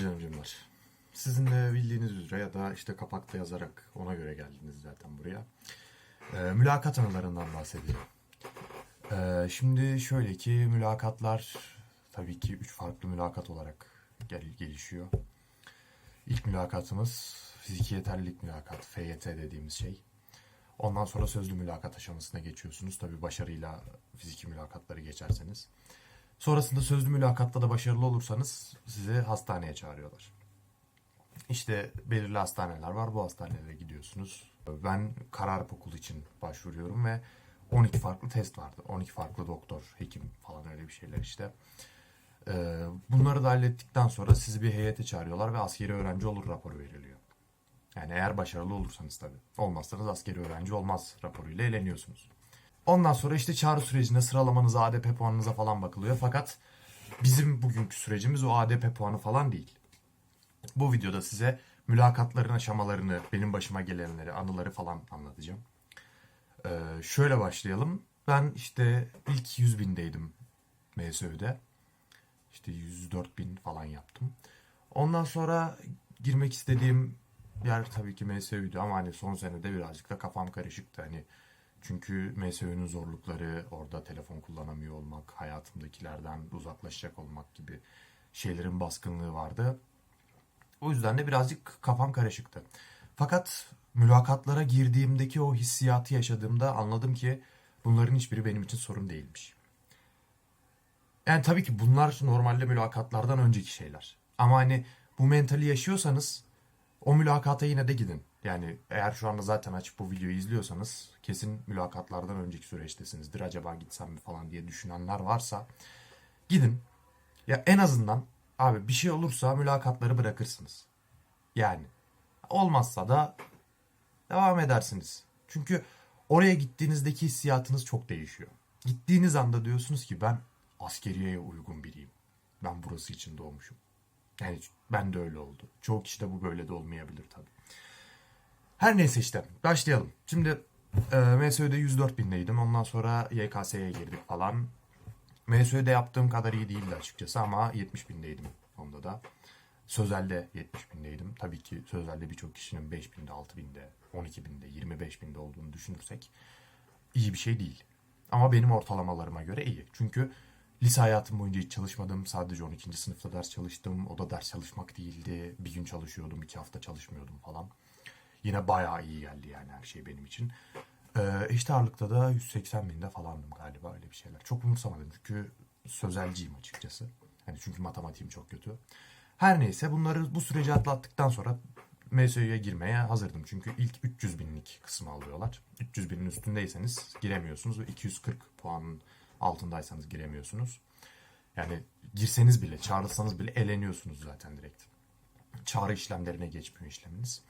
canımcımlar. Sizin de bildiğiniz üzere ya da işte kapakta yazarak ona göre geldiniz zaten buraya. Ee, mülakat anılarından bahsediyorum. Ee, şimdi şöyle ki mülakatlar tabii ki üç farklı mülakat olarak gel gelişiyor. İlk mülakatımız fiziki yeterlilik mülakat, FYT dediğimiz şey. Ondan sonra sözlü mülakat aşamasına geçiyorsunuz. Tabii başarıyla fiziki mülakatları geçerseniz. Sonrasında sözlü mülakatta da başarılı olursanız sizi hastaneye çağırıyorlar. İşte belirli hastaneler var. Bu hastanelere gidiyorsunuz. Ben Kararp Okulu için başvuruyorum ve 12 farklı test vardı. 12 farklı doktor, hekim falan öyle bir şeyler işte. Ee, Bunları da hallettikten sonra sizi bir heyete çağırıyorlar ve askeri öğrenci olur raporu veriliyor. Yani eğer başarılı olursanız tabii. Olmazsanız askeri öğrenci olmaz raporuyla eleniyorsunuz. Ondan sonra işte çağrı sürecinde sıralamanıza, ADP puanınıza falan bakılıyor. Fakat bizim bugünkü sürecimiz o ADP puanı falan değil. Bu videoda size mülakatların aşamalarını, benim başıma gelenleri, anıları falan anlatacağım. Ee, şöyle başlayalım. Ben işte ilk 100 bindeydim MSÖ'de. İşte 104 bin falan yaptım. Ondan sonra girmek istediğim yer tabii ki MSÖ'ydü ama hani son senede birazcık da kafam karışıktı. Hani çünkü MSÖ'nün zorlukları, orada telefon kullanamıyor olmak, hayatımdakilerden uzaklaşacak olmak gibi şeylerin baskınlığı vardı. O yüzden de birazcık kafam karışıktı. Fakat mülakatlara girdiğimdeki o hissiyatı yaşadığımda anladım ki bunların hiçbiri benim için sorun değilmiş. Yani tabii ki bunlar normalde mülakatlardan önceki şeyler. Ama hani bu mentali yaşıyorsanız o mülakata yine de gidin. Yani eğer şu anda zaten açıp bu videoyu izliyorsanız kesin mülakatlardan önceki süreçtesinizdir. Acaba gitsem mi falan diye düşünenler varsa gidin. Ya en azından abi bir şey olursa mülakatları bırakırsınız. Yani olmazsa da devam edersiniz. Çünkü oraya gittiğinizdeki hissiyatınız çok değişiyor. Gittiğiniz anda diyorsunuz ki ben askeriyeye uygun biriyim. Ben burası için doğmuşum. Yani ben de öyle oldu. Çoğu kişi de bu böyle de olmayabilir tabii. Her neyse işte başlayalım. Şimdi e, MSÖ'de 104 bindeydim. Ondan sonra YKS'ye girdik falan. MSÖ'de yaptığım kadar iyi değildi açıkçası ama 70 bindeydim onda da. Sözel'de 70 bindeydim. Tabii ki Sözel'de birçok kişinin 5 binde, 6 binde, 12 binde, 25 binde olduğunu düşünürsek iyi bir şey değil. Ama benim ortalamalarıma göre iyi. Çünkü lise hayatım boyunca hiç çalışmadım. Sadece 12. sınıfta ders çalıştım. O da ders çalışmak değildi. Bir gün çalışıyordum, iki hafta çalışmıyordum falan. Yine bayağı iyi geldi yani her şey benim için. Ee, eşit ağırlıkta da 180 binde falandım galiba öyle bir şeyler. Çok umursamadım çünkü sözelciyim açıkçası. Hani çünkü matematiğim çok kötü. Her neyse bunları bu süreci atlattıktan sonra MSÖ'ye girmeye hazırdım. Çünkü ilk 300 binlik kısmı alıyorlar. 300 binin üstündeyseniz giremiyorsunuz ve 240 puanın altındaysanız giremiyorsunuz. Yani girseniz bile, çağrılsanız bile eleniyorsunuz zaten direkt. Çağrı işlemlerine geçmiyor işleminiz.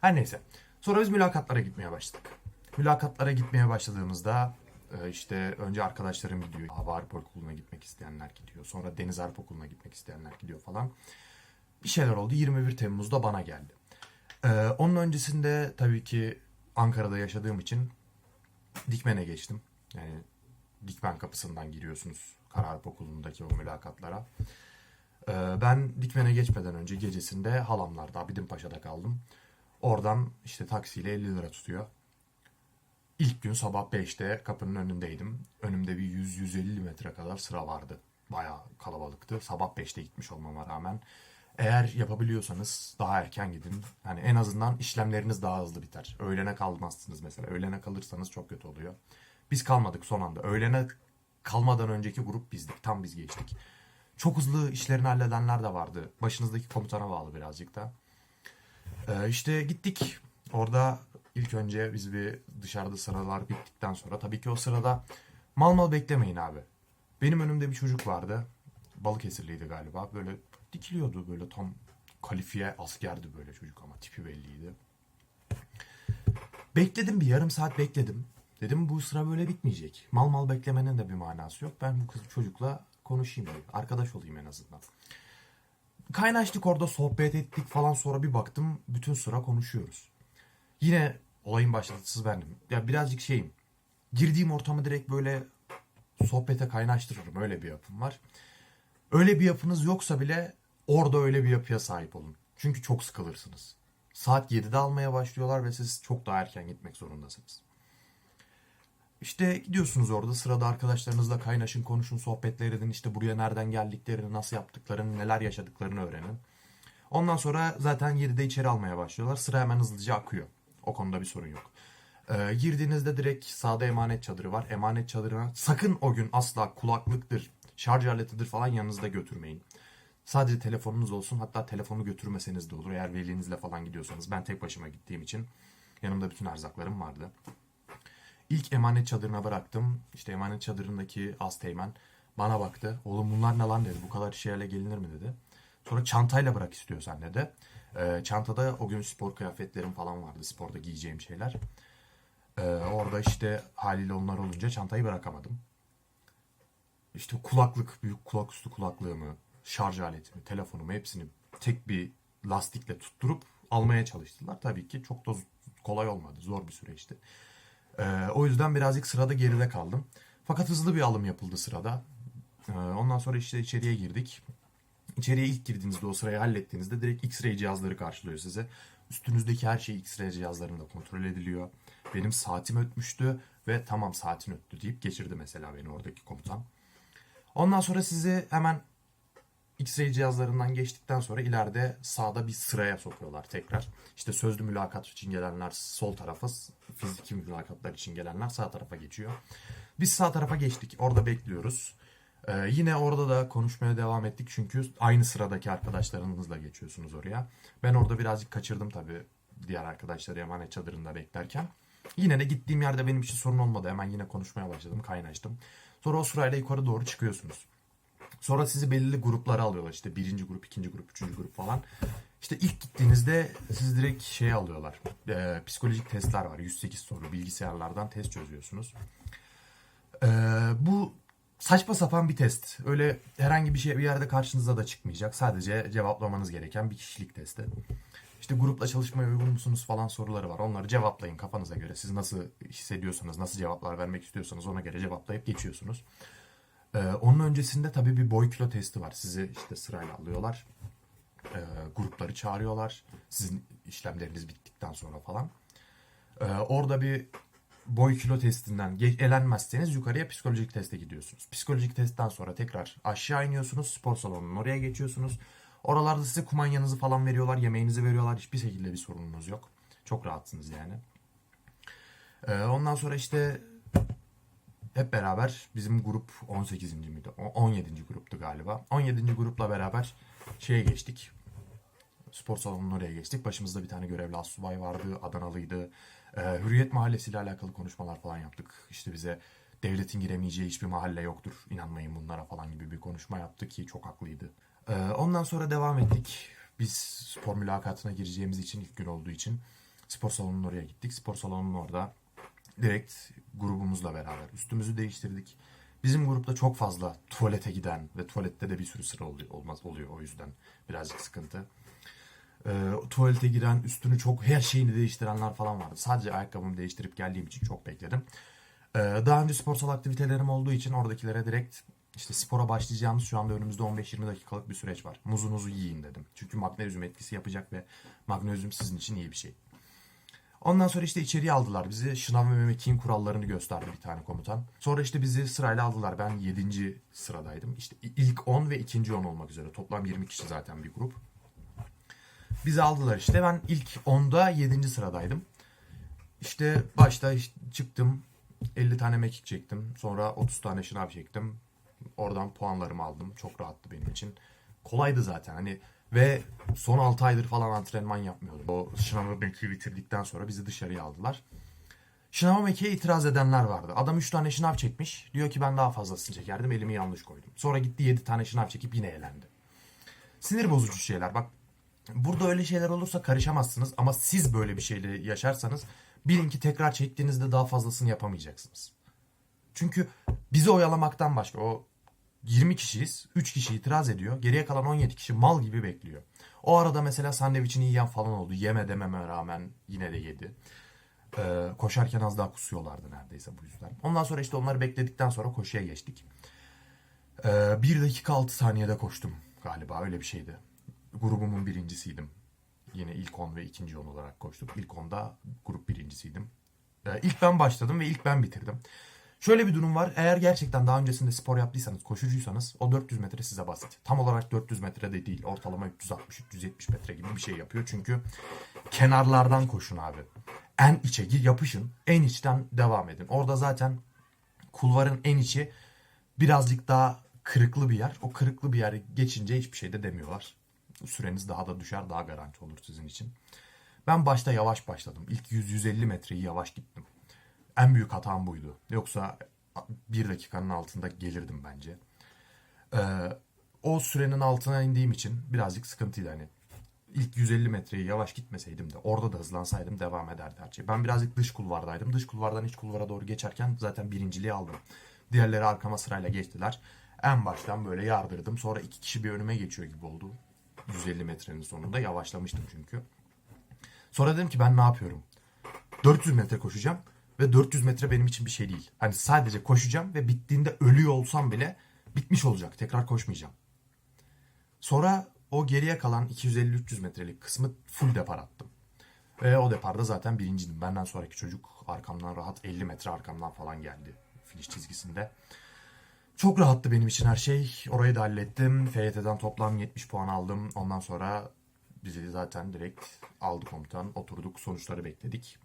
Her neyse. Sonra biz mülakatlara gitmeye başladık. Mülakatlara gitmeye başladığımızda e, işte önce arkadaşlarım gidiyor. Hava Harp Okulu'na gitmek isteyenler gidiyor. Sonra Deniz Harp Okulu'na gitmek isteyenler gidiyor falan. Bir şeyler oldu. 21 Temmuz'da bana geldi. Ee, onun öncesinde tabii ki Ankara'da yaşadığım için Dikmen'e geçtim. Yani Dikmen kapısından giriyorsunuz Kararp Okulu'ndaki o mülakatlara. Ee, ben Dikmen'e geçmeden önce gecesinde halamlarda Abidinpaşa'da kaldım. Oradan işte taksiyle 50 lira tutuyor. İlk gün sabah 5'te kapının önündeydim. Önümde bir 100-150 metre kadar sıra vardı. Bayağı kalabalıktı. Sabah 5'te gitmiş olmama rağmen. Eğer yapabiliyorsanız daha erken gidin. Hani en azından işlemleriniz daha hızlı biter. Öğlene kalmazsınız mesela. Öğlene kalırsanız çok kötü oluyor. Biz kalmadık son anda. Öğlene kalmadan önceki grup bizdik. Tam biz geçtik. Çok hızlı işlerini halledenler de vardı. Başınızdaki komutana bağlı birazcık da. Ee, işte gittik. Orada ilk önce biz bir dışarıda sıralar bittikten sonra tabii ki o sırada mal mal beklemeyin abi. Benim önümde bir çocuk vardı. Balıkesirliydi galiba. Böyle dikiliyordu böyle tam kalifiye askerdi böyle çocuk ama tipi belliydi. Bekledim bir yarım saat bekledim. Dedim bu sıra böyle bitmeyecek. Mal mal beklemenin de bir manası yok. Ben bu kız çocukla konuşayım dedim. Arkadaş olayım en azından. Kaynaştık orada sohbet ettik falan sonra bir baktım bütün sıra konuşuyoruz. Yine olayın başlatıcısı bendim. Ya birazcık şeyim. Girdiğim ortamı direkt böyle sohbete kaynaştırırım. Öyle bir yapım var. Öyle bir yapınız yoksa bile Orada öyle bir yapıya sahip olun. Çünkü çok sıkılırsınız. Saat 7'de almaya başlıyorlar ve siz çok daha erken gitmek zorundasınız. İşte gidiyorsunuz orada sırada arkadaşlarınızla kaynaşın, konuşun, sohbetler edin. İşte buraya nereden geldiklerini, nasıl yaptıklarını, neler yaşadıklarını öğrenin. Ondan sonra zaten 7'de içeri almaya başlıyorlar. Sıra hemen hızlıca akıyor. O konuda bir sorun yok. Ee, girdiğinizde direkt sağda emanet çadırı var. Emanet çadırına sakın o gün asla kulaklıktır, şarj aletidir falan yanınızda götürmeyin. Sadece telefonunuz olsun. Hatta telefonu götürmeseniz de olur. Eğer velinizle falan gidiyorsanız. Ben tek başıma gittiğim için yanımda bütün erzaklarım vardı. İlk emanet çadırına bıraktım. İşte emanet çadırındaki Asteğmen bana baktı. Oğlum bunlar ne lan dedi. Bu kadar şeylerle gelinir mi dedi. Sonra çantayla bırak istiyorsan dedi. Ee, çantada o gün spor kıyafetlerim falan vardı. Sporda giyeceğim şeyler. Ee, orada işte haliyle onlar olunca çantayı bırakamadım. İşte kulaklık, büyük kulak üstü kulaklığımı, şarj aletimi, telefonumu hepsini tek bir lastikle tutturup almaya çalıştılar. Tabii ki çok da kolay olmadı. Zor bir süreçti. Ee, o yüzden birazcık sırada geride kaldım. Fakat hızlı bir alım yapıldı sırada. Ee, ondan sonra işte içeriye girdik. İçeriye ilk girdiğinizde o sırayı hallettiğinizde direkt X-ray cihazları karşılıyor size. Üstünüzdeki her şey X-ray cihazlarında kontrol ediliyor. Benim saatim ötmüştü ve tamam saatin öttü deyip geçirdi mesela beni oradaki komutan. Ondan sonra sizi hemen X-ray cihazlarından geçtikten sonra ileride sağda bir sıraya sokuyorlar tekrar. İşte sözlü mülakat için gelenler sol tarafa, fiziki mülakatlar için gelenler sağ tarafa geçiyor. Biz sağ tarafa geçtik. Orada bekliyoruz. Ee, yine orada da konuşmaya devam ettik çünkü aynı sıradaki arkadaşlarınızla geçiyorsunuz oraya. Ben orada birazcık kaçırdım tabii diğer arkadaşları emanet çadırında beklerken. Yine de gittiğim yerde benim için sorun olmadı. Hemen yine konuşmaya başladım, kaynaştım. Sonra o sırayla yukarı doğru çıkıyorsunuz. Sonra sizi belirli gruplara alıyorlar. İşte birinci grup, ikinci grup, üçüncü grup falan. İşte ilk gittiğinizde sizi direkt şeye alıyorlar. Ee, psikolojik testler var. 108 soru bilgisayarlardan test çözüyorsunuz. Ee, bu saçma sapan bir test. Öyle herhangi bir şey bir yerde karşınıza da çıkmayacak. Sadece cevaplamanız gereken bir kişilik testi. İşte grupla çalışmaya uygun musunuz falan soruları var. Onları cevaplayın kafanıza göre. Siz nasıl hissediyorsanız, nasıl cevaplar vermek istiyorsanız ona göre cevaplayıp geçiyorsunuz. Ee, onun öncesinde tabii bir boy kilo testi var. Sizi işte sırayla alıyorlar. Ee, grupları çağırıyorlar. Sizin işlemleriniz bittikten sonra falan. Ee, orada bir boy kilo testinden elenmezseniz yukarıya psikolojik teste gidiyorsunuz. Psikolojik testten sonra tekrar aşağı iniyorsunuz. Spor salonunun oraya geçiyorsunuz. Oralarda size kumanyanızı falan veriyorlar. Yemeğinizi veriyorlar. Hiçbir şekilde bir sorununuz yok. Çok rahatsınız yani. Ee, ondan sonra işte hep beraber bizim grup 18. miydi? O- 17. gruptu galiba. 17. grupla beraber şeye geçtik. Spor salonunun oraya geçtik. Başımızda bir tane görevli asubay vardı. Adanalıydı. Ee, Hürriyet Mahallesi ile alakalı konuşmalar falan yaptık. İşte bize devletin giremeyeceği hiçbir mahalle yoktur. İnanmayın bunlara falan gibi bir konuşma yaptı ki çok haklıydı. Ee, ondan sonra devam ettik. Biz spor mülakatına gireceğimiz için ilk gün olduğu için spor salonunun oraya gittik. Spor salonunun orada direkt grubumuzla beraber üstümüzü değiştirdik. Bizim grupta çok fazla tuvalete giden ve tuvalette de bir sürü sıra oluyor, olmaz oluyor o yüzden birazcık sıkıntı. Ee, tuvalete giren, üstünü çok her şeyini değiştirenler falan vardı. Sadece ayakkabımı değiştirip geldiğim için çok bekledim. Ee, daha önce sporsal aktivitelerim olduğu için oradakilere direkt işte spora başlayacağımız şu anda önümüzde 15-20 dakikalık bir süreç var. Muzunuzu yiyin dedim. Çünkü magnezyum etkisi yapacak ve magnezyum sizin için iyi bir şey. Ondan sonra işte içeriye aldılar bizi. Şınav ve memekin kurallarını gösterdi bir tane komutan. Sonra işte bizi sırayla aldılar. Ben 7. sıradaydım. İşte ilk 10 ve ikinci 10 olmak üzere. Toplam 20 kişi zaten bir grup. Bizi aldılar işte. Ben ilk 10'da 7. sıradaydım. İşte başta işte çıktım. 50 tane mekik çektim. Sonra 30 tane şınav çektim. Oradan puanlarımı aldım. Çok rahattı benim için. Kolaydı zaten. Hani ve son 6 aydır falan antrenman yapmıyordum. O şınavı mekiği bitirdikten sonra bizi dışarıya aldılar. Şınava mekiğe itiraz edenler vardı. Adam 3 tane şınav çekmiş. Diyor ki ben daha fazlasını çekerdim. Elimi yanlış koydum. Sonra gitti 7 tane şınav çekip yine eğlendi. Sinir bozucu şeyler. Bak burada öyle şeyler olursa karışamazsınız. Ama siz böyle bir şeyle yaşarsanız bilin ki tekrar çektiğinizde daha fazlasını yapamayacaksınız. Çünkü bizi oyalamaktan başka o 20 kişiyiz. 3 kişi itiraz ediyor. Geriye kalan 17 kişi mal gibi bekliyor. O arada mesela sandviçini yiyen falan oldu. Yeme dememe rağmen yine de yedi. Ee, koşarken az daha kusuyorlardı neredeyse bu yüzden. Ondan sonra işte onları bekledikten sonra koşuya geçtik. Ee, 1 dakika 6 saniyede koştum galiba öyle bir şeydi. grubumun birincisiydim. Yine ilk 10 ve ikinci 10 olarak koştuk. İlk 10'da grup birincisiydim. Ee, ilk ben başladım ve ilk ben bitirdim. Şöyle bir durum var. Eğer gerçekten daha öncesinde spor yaptıysanız, koşucuysanız o 400 metre size basit. Tam olarak 400 metre de değil. Ortalama 360-370 metre gibi bir şey yapıyor. Çünkü kenarlardan koşun abi. En içe gir yapışın. En içten devam edin. Orada zaten kulvarın en içi birazcık daha kırıklı bir yer. O kırıklı bir yer geçince hiçbir şey de demiyorlar. Süreniz daha da düşer, daha garanti olur sizin için. Ben başta yavaş başladım. İlk 100-150 metreyi yavaş gittim. En büyük hatam buydu. Yoksa bir dakikanın altında gelirdim bence. Ee, o sürenin altına indiğim için birazcık sıkıntıydı hani. İlk 150 metreyi yavaş gitmeseydim de orada da hızlansaydım devam ederdi her şey. Ben birazcık dış kulvardaydım. Dış kulvardan iç kulvara doğru geçerken zaten birinciliği aldım. Diğerleri arkama sırayla geçtiler. En baştan böyle yardırdım. Sonra iki kişi bir önüme geçiyor gibi oldu. 150 metrenin sonunda yavaşlamıştım çünkü. Sonra dedim ki ben ne yapıyorum? 400 metre koşacağım ve 400 metre benim için bir şey değil. Hani sadece koşacağım ve bittiğinde ölüyor olsam bile bitmiş olacak. Tekrar koşmayacağım. Sonra o geriye kalan 250-300 metrelik kısmı full depar attım. Ve o deparda zaten birinciydim. Benden sonraki çocuk arkamdan rahat 50 metre arkamdan falan geldi finish çizgisinde. Çok rahattı benim için her şey. Orayı da hallettim. FYT'den toplam 70 puan aldım. Ondan sonra bizi zaten direkt aldı komutan. Oturduk sonuçları bekledik.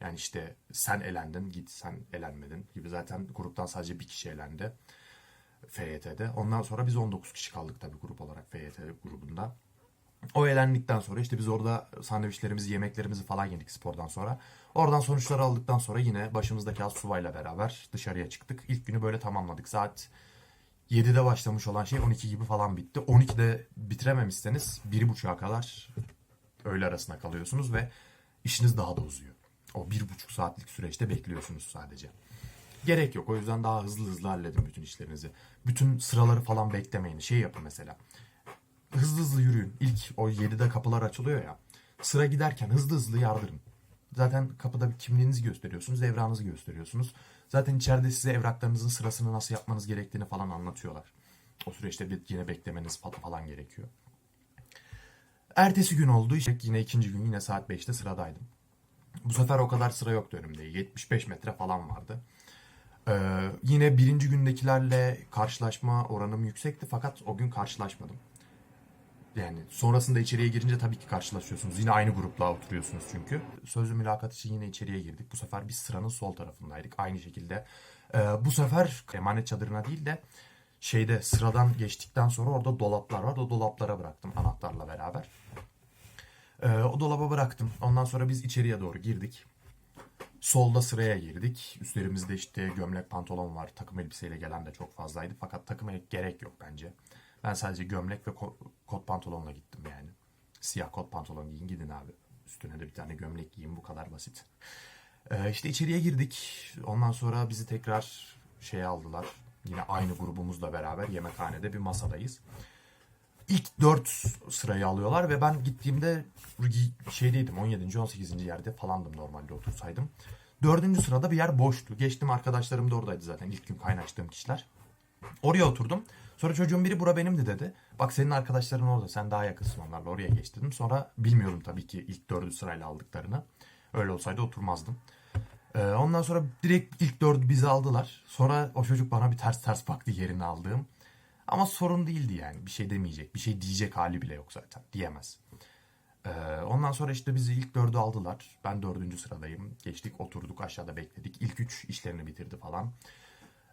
Yani işte sen elendin, git sen elenmedin gibi zaten gruptan sadece bir kişi elendi. FYT'de. Ondan sonra biz 19 kişi kaldık tabii grup olarak FYT grubunda. O elendikten sonra işte biz orada sandviçlerimizi, yemeklerimizi falan yedik spordan sonra. Oradan sonuçları aldıktan sonra yine başımızdaki az subayla beraber dışarıya çıktık. İlk günü böyle tamamladık. Saat 7'de başlamış olan şey 12 gibi falan bitti. 12'de bitirememişseniz 1.30'a kadar öğle arasına kalıyorsunuz ve işiniz daha da uzuyor. O 1.5 saatlik süreçte bekliyorsunuz sadece. Gerek yok. O yüzden daha hızlı hızlı halledin bütün işlerinizi. Bütün sıraları falan beklemeyin. Şey yapın mesela. Hızlı hızlı yürüyün. İlk o 7'de kapılar açılıyor ya. Sıra giderken hızlı hızlı yardırın. Zaten kapıda bir kimliğinizi gösteriyorsunuz, evranızı gösteriyorsunuz. Zaten içeride size evraklarınızın sırasını nasıl yapmanız gerektiğini falan anlatıyorlar. O süreçte bir yine beklemeniz fa- falan gerekiyor. Ertesi gün oldu. İşte yine ikinci gün yine saat 5'te sıradaydım. Bu sefer o kadar sıra yoktu önümde. 75 metre falan vardı. Ee, yine birinci gündekilerle karşılaşma oranım yüksekti fakat o gün karşılaşmadım. Yani sonrasında içeriye girince tabii ki karşılaşıyorsunuz. Yine aynı grupla oturuyorsunuz çünkü. Sözlü mülakat için yine içeriye girdik. Bu sefer biz sıranın sol tarafındaydık. Aynı şekilde. Ee, bu sefer emanet çadırına değil de şeyde sıradan geçtikten sonra orada dolaplar var. O dolaplara bıraktım anahtarla beraber. Ee, o dolaba bıraktım. Ondan sonra biz içeriye doğru girdik. Solda sıraya girdik. Üstlerimizde işte gömlek pantolon var. Takım elbiseyle gelen de çok fazlaydı. Fakat takım elbise gerek yok bence. Ben sadece gömlek ve ko- kot pantolonla gittim yani. Siyah kot pantolon giyin gidin abi. Üstüne de bir tane gömlek giyin bu kadar basit. Ee, işte içeriye girdik. Ondan sonra bizi tekrar şeye aldılar. Yine aynı grubumuzla beraber yemekhanede bir masadayız. İlk 4 sırayı alıyorlar ve ben gittiğimde şeydeydim 17. 18. yerde falandım normalde otursaydım. Dördüncü sırada bir yer boştu. Geçtim arkadaşlarım da oradaydı zaten ilk gün kaynaştığım kişiler. Oraya oturdum. Sonra çocuğun biri bura benimdi dedi. Bak senin arkadaşların orada sen daha yakınsın onlarla oraya geç dedim. Sonra bilmiyorum tabii ki ilk dördü sırayla aldıklarını. Öyle olsaydı oturmazdım. Ee, ondan sonra direkt ilk dördü bizi aldılar. Sonra o çocuk bana bir ters ters baktı yerini aldığım. Ama sorun değildi yani. Bir şey demeyecek. Bir şey diyecek hali bile yok zaten. Diyemez. Ee, ondan sonra işte bizi ilk dördü aldılar. Ben dördüncü sıradayım. Geçtik oturduk aşağıda bekledik. İlk üç işlerini bitirdi falan.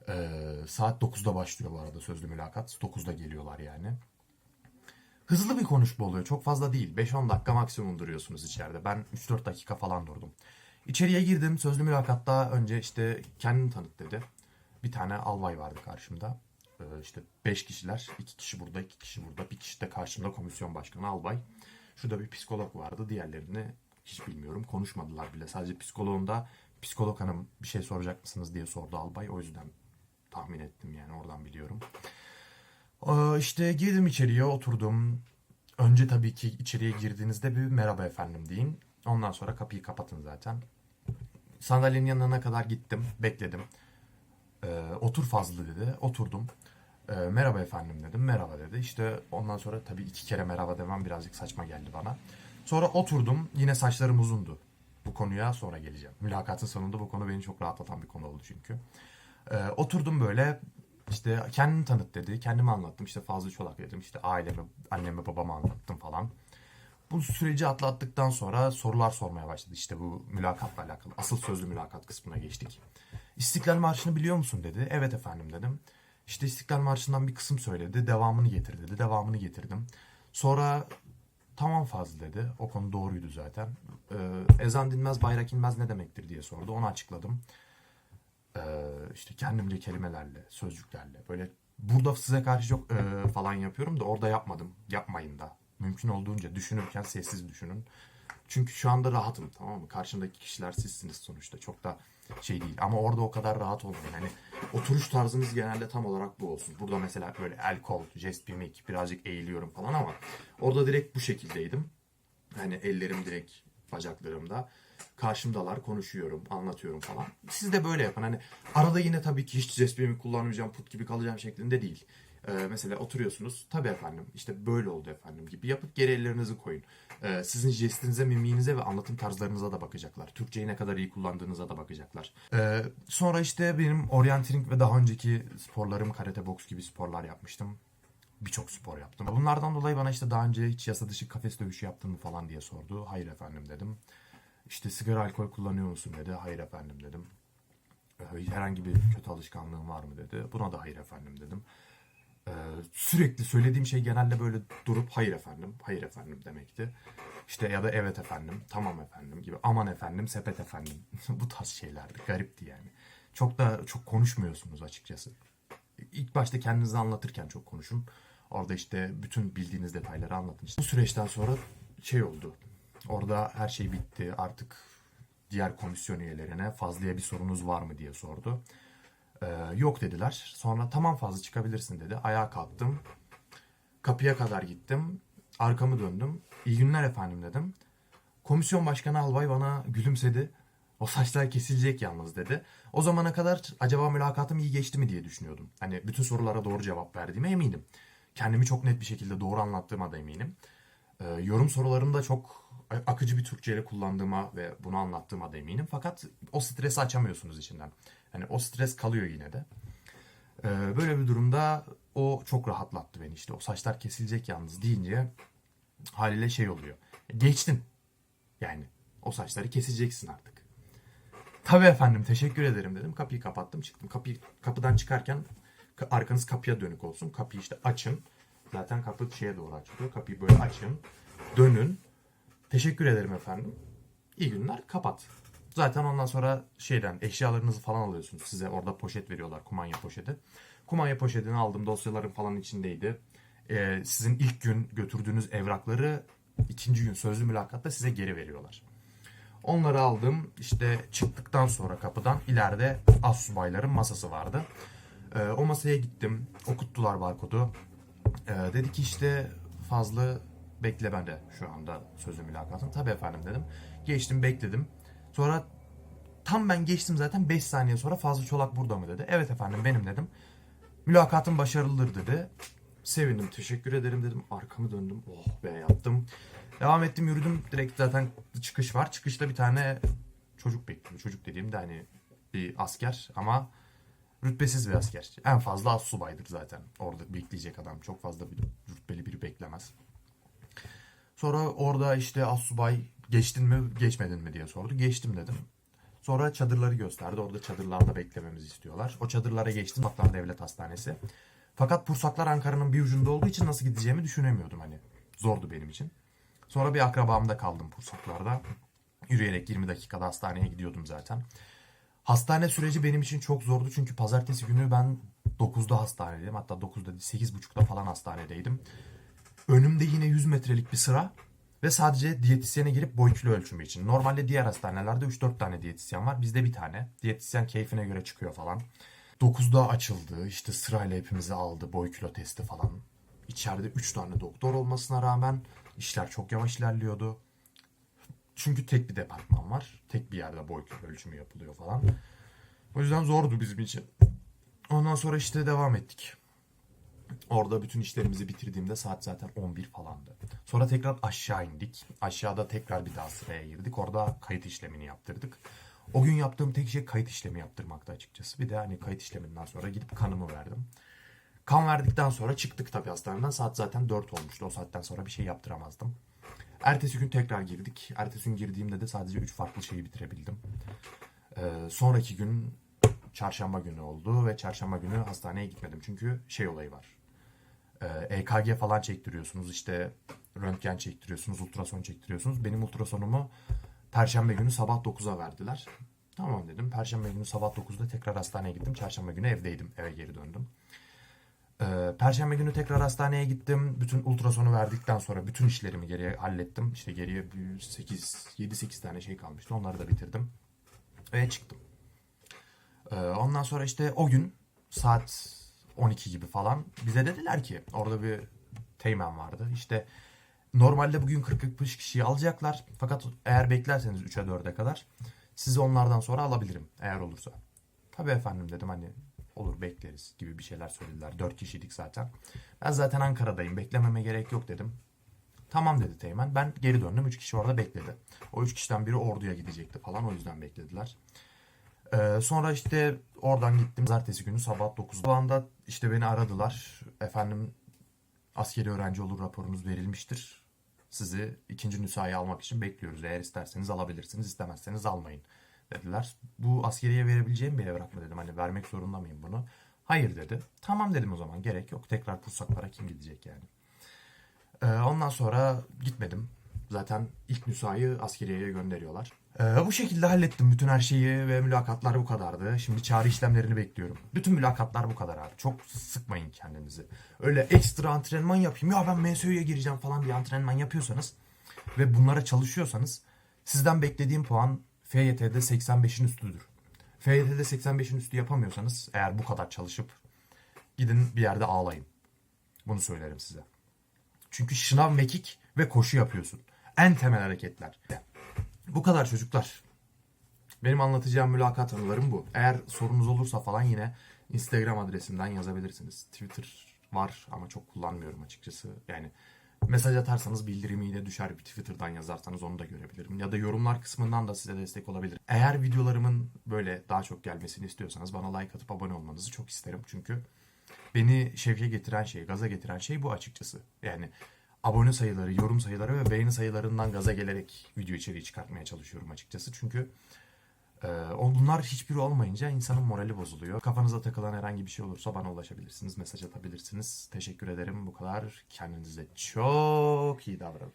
Ee, saat 9'da başlıyor bu arada sözlü mülakat. 9'da geliyorlar yani. Hızlı bir konuşma oluyor. Çok fazla değil. 5-10 dakika maksimum duruyorsunuz içeride. Ben 3-4 dakika falan durdum. İçeriye girdim. Sözlü mülakatta önce işte kendini tanıt dedi. Bir tane albay vardı karşımda. Ee, işte 5 kişiler. 2 kişi burada, 2 kişi burada. Bir kişi de karşımda komisyon başkanı albay. Şurada bir psikolog vardı. Diğerlerini hiç bilmiyorum. Konuşmadılar bile. Sadece psikoloğunda psikolog hanım bir şey soracak mısınız diye sordu albay. O yüzden tahmin ettim yani oradan biliyorum. Ee, işte girdim içeriye oturdum. Önce tabii ki içeriye girdiğinizde bir merhaba efendim deyin. Ondan sonra kapıyı kapatın zaten. Sandalyenin yanına kadar gittim. Bekledim. Ee, otur fazla dedi. Oturdum. E, merhaba efendim dedim. Merhaba dedi. İşte ondan sonra tabii iki kere merhaba demem birazcık saçma geldi bana. Sonra oturdum. Yine saçlarım uzundu. Bu konuya sonra geleceğim. Mülakatın sonunda bu konu beni çok rahatlatan bir konu oldu çünkü. E, oturdum böyle işte kendini tanıt dedi. Kendimi anlattım. İşte Fazlı Çolak dedim. İşte ailemi, annemi, babamı anlattım falan. Bu süreci atlattıktan sonra sorular sormaya başladı. İşte bu mülakatla alakalı. Asıl sözlü mülakat kısmına geçtik. İstiklal Marşı'nı biliyor musun dedi. Evet efendim dedim. İşte İstiklal Marşı'ndan bir kısım söyledi. Devamını getir dedi. Devamını getirdim. Sonra tamam Fazlı dedi. O konu doğruydu zaten. Ee, ezan dinmez, bayrak inmez ne demektir diye sordu. Onu açıkladım. Ee, işte kendimce kelimelerle, sözcüklerle böyle burada size karşı çok e, falan yapıyorum da orada yapmadım. Yapmayın da. Mümkün olduğunca düşünürken sessiz düşünün. Çünkü şu anda rahatım tamam mı? Karşımdaki kişiler sizsiniz sonuçta. Çok da şey değil. Ama orada o kadar rahat olmayın. Hani oturuş tarzınız genelde tam olarak bu olsun. Burada mesela böyle el kol, jest mimik, birazcık eğiliyorum falan ama orada direkt bu şekildeydim. Hani ellerim direkt bacaklarımda. Karşımdalar konuşuyorum, anlatıyorum falan. Siz de böyle yapın. Hani arada yine tabii ki hiç jest mimik kullanmayacağım, put gibi kalacağım şeklinde değil. Ee, mesela oturuyorsunuz. Tabii efendim işte böyle oldu efendim gibi yapıp geri ellerinizi koyun. Ee, sizin jestinize, mimiğinize ve anlatım tarzlarınıza da bakacaklar. Türkçeyi ne kadar iyi kullandığınıza da bakacaklar. Ee, sonra işte benim orienteering ve daha önceki sporlarım karate boks gibi sporlar yapmıştım. Birçok spor yaptım. Bunlardan dolayı bana işte daha önce hiç yasa dışı kafes dövüşü yaptın mı falan diye sordu. Hayır efendim dedim. İşte sigara alkol kullanıyor musun dedi. Hayır efendim dedim. Herhangi bir kötü alışkanlığın var mı dedi. Buna da hayır efendim dedim. Ee, sürekli söylediğim şey genelde böyle durup hayır efendim, hayır efendim demekti. İşte ya da evet efendim, tamam efendim gibi aman efendim, sepet efendim. Bu tarz şeylerdi. Garipti yani. Çok da çok konuşmuyorsunuz açıkçası. İlk başta kendinizi anlatırken çok konuşun. Orada işte bütün bildiğiniz detayları anlatın. İşte bu süreçten sonra şey oldu. Orada her şey bitti. Artık diğer komisyon üyelerine fazlaya bir sorunuz var mı diye sordu. Ee, yok dediler. Sonra tamam fazla çıkabilirsin dedi. Ayağa kalktım. Kapıya kadar gittim. Arkamı döndüm. İyi günler efendim dedim. Komisyon başkanı albay bana gülümsedi. O saçlar kesilecek yalnız dedi. O zamana kadar acaba mülakatım iyi geçti mi diye düşünüyordum. Hani bütün sorulara doğru cevap verdiğime eminim. Kendimi çok net bir şekilde doğru anlattığıma da eminim. Ee, yorum sorularımda çok akıcı bir Türkçeyle kullandığıma ve bunu anlattığıma da eminim. Fakat o stresi açamıyorsunuz içinden. Hani o stres kalıyor yine de. Ee, böyle bir durumda o çok rahatlattı beni işte. O saçlar kesilecek yalnız deyince haliyle şey oluyor. Geçtin. Yani o saçları keseceksin artık. Tabii efendim teşekkür ederim dedim. Kapıyı kapattım çıktım. Kapıyı, kapıdan çıkarken ka- arkanız kapıya dönük olsun. Kapıyı işte açın. Zaten kapı şeye doğru açılıyor. Kapıyı böyle açın. Dönün. Teşekkür ederim efendim. İyi günler. Kapat. Zaten ondan sonra şeyden eşyalarınızı falan alıyorsunuz. Size orada poşet veriyorlar. Kumanya poşeti. Kumanya poşetini aldım. Dosyalarım falan içindeydi. Ee, sizin ilk gün götürdüğünüz evrakları ikinci gün sözlü mülakatta size geri veriyorlar. Onları aldım. İşte çıktıktan sonra kapıdan ileride assubayların masası vardı. Ee, o masaya gittim. Okuttular barkodu. Ee, dedi ki işte fazla beklemede şu anda sözlü mülakatım. Tabii efendim dedim. Geçtim bekledim. Sonra tam ben geçtim zaten 5 saniye sonra Fazlı Çolak burada mı dedi. Evet efendim benim dedim. Mülakatım başarılıdır dedi. Sevindim teşekkür ederim dedim. Arkamı döndüm. Oh be yaptım. Devam ettim yürüdüm. Direkt zaten çıkış var. Çıkışta bir tane çocuk bekliyor. Çocuk dediğimde hani bir asker ama rütbesiz bir asker. En fazla az subaydır zaten. Orada bekleyecek adam. Çok fazla bir rütbeli biri beklemez. Sonra orada işte assubay geçtin mi geçmedin mi diye sordu. Geçtim dedim. Sonra çadırları gösterdi. Orada çadırlarda beklememizi istiyorlar. O çadırlara geçtim. Pursaklar Devlet Hastanesi. Fakat Pursaklar Ankara'nın bir ucunda olduğu için nasıl gideceğimi düşünemiyordum hani. Zordu benim için. Sonra bir akrabamda kaldım Pursaklar'da. Yürüyerek 20 dakikada hastaneye gidiyordum zaten. Hastane süreci benim için çok zordu çünkü pazartesi günü ben 9'da hastanedeydim. Hatta 9'da değil 8.30'da falan hastanedeydim. Önümde yine 100 metrelik bir sıra ve sadece diyetisyene girip boy kilo ölçümü için. Normalde diğer hastanelerde 3-4 tane diyetisyen var. Bizde bir tane. Diyetisyen keyfine göre çıkıyor falan. 9'da açıldı. İşte sırayla hepimizi aldı. Boy kilo testi falan. İçeride 3 tane doktor olmasına rağmen işler çok yavaş ilerliyordu. Çünkü tek bir departman var. Tek bir yerde boy kilo ölçümü yapılıyor falan. O yüzden zordu bizim için. Ondan sonra işte devam ettik. Orada bütün işlerimizi bitirdiğimde saat zaten 11 falandı. Sonra tekrar aşağı indik. Aşağıda tekrar bir daha sıraya girdik. Orada kayıt işlemini yaptırdık. O gün yaptığım tek şey kayıt işlemi yaptırmaktı açıkçası. Bir de hani kayıt işleminden sonra gidip kanımı verdim. Kan verdikten sonra çıktık tabii hastaneden. Saat zaten 4 olmuştu. O saatten sonra bir şey yaptıramazdım. Ertesi gün tekrar girdik. Ertesi gün girdiğimde de sadece 3 farklı şeyi bitirebildim. Ee, sonraki gün çarşamba günü oldu ve çarşamba günü hastaneye gitmedim. Çünkü şey olayı var. Ee, EKG falan çektiriyorsunuz işte röntgen çektiriyorsunuz, ultrason çektiriyorsunuz. Benim ultrasonumu Perşembe günü sabah 9'a verdiler. Tamam dedim. Perşembe günü sabah 9'da tekrar hastaneye gittim. Çarşamba günü evdeydim. Eve geri döndüm. Ee, Perşembe günü tekrar hastaneye gittim. Bütün ultrasonu verdikten sonra bütün işlerimi geriye hallettim. İşte geriye 8 7-8 tane şey kalmıştı. Onları da bitirdim. Ve çıktım. Ee, ondan sonra işte o gün saat 12 gibi falan bize dediler ki orada bir teğmen vardı. İşte normalde bugün 40-45 kişiyi alacaklar. Fakat eğer beklerseniz 3'e 4'e kadar sizi onlardan sonra alabilirim eğer olursa. Tabii efendim dedim hani olur bekleriz gibi bir şeyler söylediler. 4 kişiydik zaten. Ben zaten Ankara'dayım beklememe gerek yok dedim. Tamam dedi Teğmen. Ben geri döndüm. 3 kişi orada bekledi. O 3 kişiden biri orduya gidecekti falan o yüzden beklediler. Ee, sonra işte oradan gittim. Pazartesi günü sabah 9'da. O anda işte beni aradılar. Efendim askeri öğrenci olur raporunuz verilmiştir. Sizi ikinci nüshayı almak için bekliyoruz. Eğer isterseniz alabilirsiniz, istemezseniz almayın dediler. Bu askeriye verebileceğim bile bırakma dedim. Hani vermek zorunda mıyım bunu? Hayır dedi. Tamam dedim o zaman gerek yok. Tekrar kursaklara kim gidecek yani. Ee, ondan sonra gitmedim. Zaten ilk nüshayı askeriyeye gönderiyorlar. Ee, bu şekilde hallettim bütün her şeyi ve mülakatlar bu kadardı. Şimdi çağrı işlemlerini bekliyorum. Bütün mülakatlar bu kadar abi. Çok sıkmayın kendinizi. Öyle ekstra antrenman yapayım. Ya ben MSÖ'ye gireceğim falan diye antrenman yapıyorsanız ve bunlara çalışıyorsanız sizden beklediğim puan FYT'de 85'in üstüdür. FYT'de 85'in üstü yapamıyorsanız eğer bu kadar çalışıp gidin bir yerde ağlayın. Bunu söylerim size. Çünkü şınav, mekik ve koşu yapıyorsun. En temel hareketler. Bu kadar çocuklar. Benim anlatacağım mülakat anılarım bu. Eğer sorunuz olursa falan yine Instagram adresimden yazabilirsiniz. Twitter var ama çok kullanmıyorum açıkçası. Yani mesaj atarsanız bildirimiyle düşer bir Twitter'dan yazarsanız onu da görebilirim. Ya da yorumlar kısmından da size destek olabilir. Eğer videolarımın böyle daha çok gelmesini istiyorsanız bana like atıp abone olmanızı çok isterim. Çünkü beni şevke getiren şey, gaza getiren şey bu açıkçası. Yani abone sayıları, yorum sayıları ve beğeni sayılarından gaza gelerek video içeriği çıkartmaya çalışıyorum açıkçası. Çünkü e, bunlar hiçbiri olmayınca insanın morali bozuluyor. Kafanıza takılan herhangi bir şey olursa bana ulaşabilirsiniz, mesaj atabilirsiniz. Teşekkür ederim bu kadar. Kendinize çok iyi davranın.